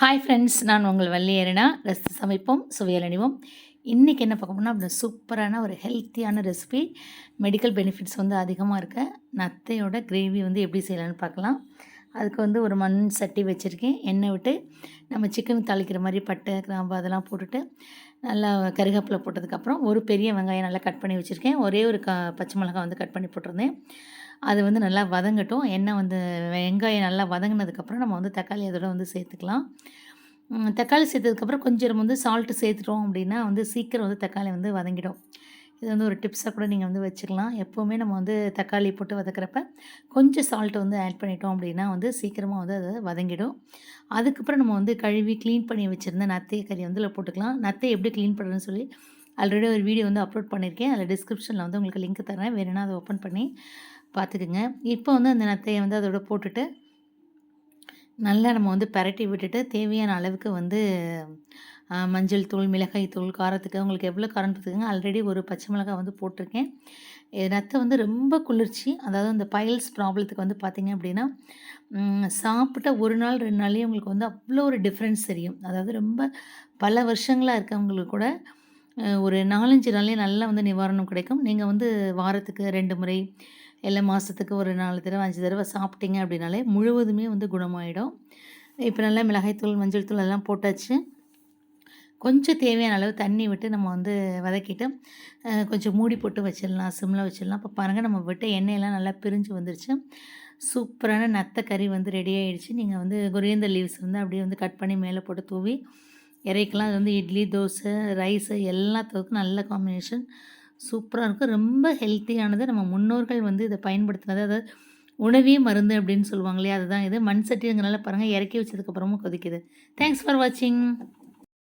Hi friends நான் உங்கள் வள்ளியேறினா ரசித்து சமைப்போம் சுவையல் அணிவோம். இன்றைக்கி என்ன பார்க்க போனால் அப்படி சூப்பரான ஒரு ஹெல்த்தியான ரெசிபி மெடிக்கல் பெனிஃபிட்ஸ் வந்து அதிகமாக இருக்க. நத்தையோட கிரேவி வந்து எப்படி செய்யலான்னு பார்க்கலாம். அதுக்கு வந்து ஒரு மண் சட்டி வச்சுருக்கேன். எண்ணெய் விட்டு நம்ம சிக்கன் தாளிக்கிற மாதிரி பட்டை கிராம்பு அதெல்லாம் போட்டுட்டு நல்லா கருவேப்பிலை போட்டதுக்கப்புறம் ஒரு பெரிய வெங்காயம் நல்லா கட் பண்ணி வச்சுருக்கேன். ஒரே ஒரு க பச்சை மிளகாய் வந்து கட் பண்ணி போட்டிருந்தேன். அது வந்து நல்லா வதங்கட்டும். எண்ணெய் வந்து வெங்காயம் நல்லா வதங்கினதுக்கப்புறம் நம்ம வந்து தக்காளி அதோட வந்து சேர்த்துக்கலாம். தக்காளி சேர்த்ததுக்கப்புறம் கொஞ்சம் வந்து சால்ட்டு சேர்த்துட்டோம் அப்படின்னா வந்து சீக்கிரம் வந்து தக்காளி வந்து வதங்கிடும். இது வந்து ஒரு டிப்ஸாக கூட நீங்கள் வந்து வச்சுக்கலாம். எப்போவுமே நம்ம வந்து தக்காளி போட்டு வதக்கிறப்ப கொஞ்சம் சால்ட்டு வந்து ஆட் பண்ணிட்டோம் அப்படின்னா வந்து சீக்கிரமாக வந்து அதை வதங்கிடும். அதுக்கப்புறம் நம்ம வந்து கழுவி க்ளீன் பண்ணி வச்சுருந்த நத்தையை கறி வந்து இதில் போட்டுக்கலாம். நத்தை எப்படி க்ளீன் பண்ணுறதுன்னு சொல்லி ஆல்ரெடி ஒரு வீடியோ வந்து அப்லோட் பண்ணியிருக்கேன் அதில் டிஸ்கிரிப்ஷனில் வந்து உங்களுக்கு லிங்க் தரேன். வேணும்னா அதை ஓப்பன் பண்ணி பார்த்துக்குங்க. இப்போ வந்து அந்த நத்தையை வந்து அதோட போட்டுட்டு நல்லா நம்ம வந்து பரட்டி விட்டுட்டு தேவையான அளவுக்கு வந்து மஞ்சள் தூள் மிளகாய் தூள் காரத்துக்கு உங்களுக்கு எவ்வளோ காரம் பார்த்துக்கோங்க ஆல்ரெடி ஒரு பச்சை மிளகாய் வந்து போட்டிருக்கேன். இது வந்து ரொம்ப குளிர்ச்சி. அதாவது அந்த பைல்ஸ் ப்ராப்ளத்துக்கு வந்து பார்த்தீங்க அப்படின்னா சாப்பிட்ட ஒரு நாள் ரெண்டு நாள்லேயே உங்களுக்கு வந்து அவ்வளோ ஒரு டிஃப்ரென்ஸ் தெரியும். அதாவது ரொம்ப பல வருஷங்களாக இருக்கவங்களுக்கு கூட ஒரு நாலஞ்சு நாள்லேயே நல்லா வந்து நிவாரணம் கிடைக்கும். நீங்கள் வந்து வாரத்துக்கு ரெண்டு முறை இல்லை மாதத்துக்கு ஒரு நாலு தடவை அஞ்சு தடவை சாப்பிட்டீங்க அப்படின்னாலே முழுவதுமே வந்து குணமாயிடும். இப்போ நல்லா மிளகாய்த்தூள் மஞ்சள் தூள் எல்லாம் போட்டாச்சு. கொஞ்சம் தேவையான அளவு தண்ணி விட்டு நம்ம வந்து வதக்கிட்டு கொஞ்சம் மூடி போட்டு வச்சிடலாம் சிம்மில் வச்சிடலாம். இப்போ பாருங்கள் நம்ம விட்ட எண்ணெயெல்லாம் நல்லா பிரிஞ்சு வந்துருச்சு. சூப்பரான நத்தை கறி வந்து ரெடி ஆகிடுச்சு நீங்கள் வந்து கொரியந்தர் லீவ்ஸ் வந்து அப்படியே வந்து கட் பண்ணி மேலே போட்டு தூவி இறைக்கெல்லாம் அது வந்து இட்லி தோசை ரைஸு எல்லாத்துக்கும் நல்ல காம்பினேஷன் சூப்பராக இருக்கும் ரொம்ப ஹெல்த்தியானது. நம்ம முன்னோர்கள் வந்து இதை பயன்படுத்தினது. அதாவது உணவே மருந்து அப்படின்னு சொல்லுவாங்க இல்லையா? அதுதான் இது. மண் சட்டிங்கிறனால பாருங்கள் இறக்கி வச்சதுக்கப்புறமும் கொதிக்குது. தேங்க்ஸ் ஃபார் வாட்சிங்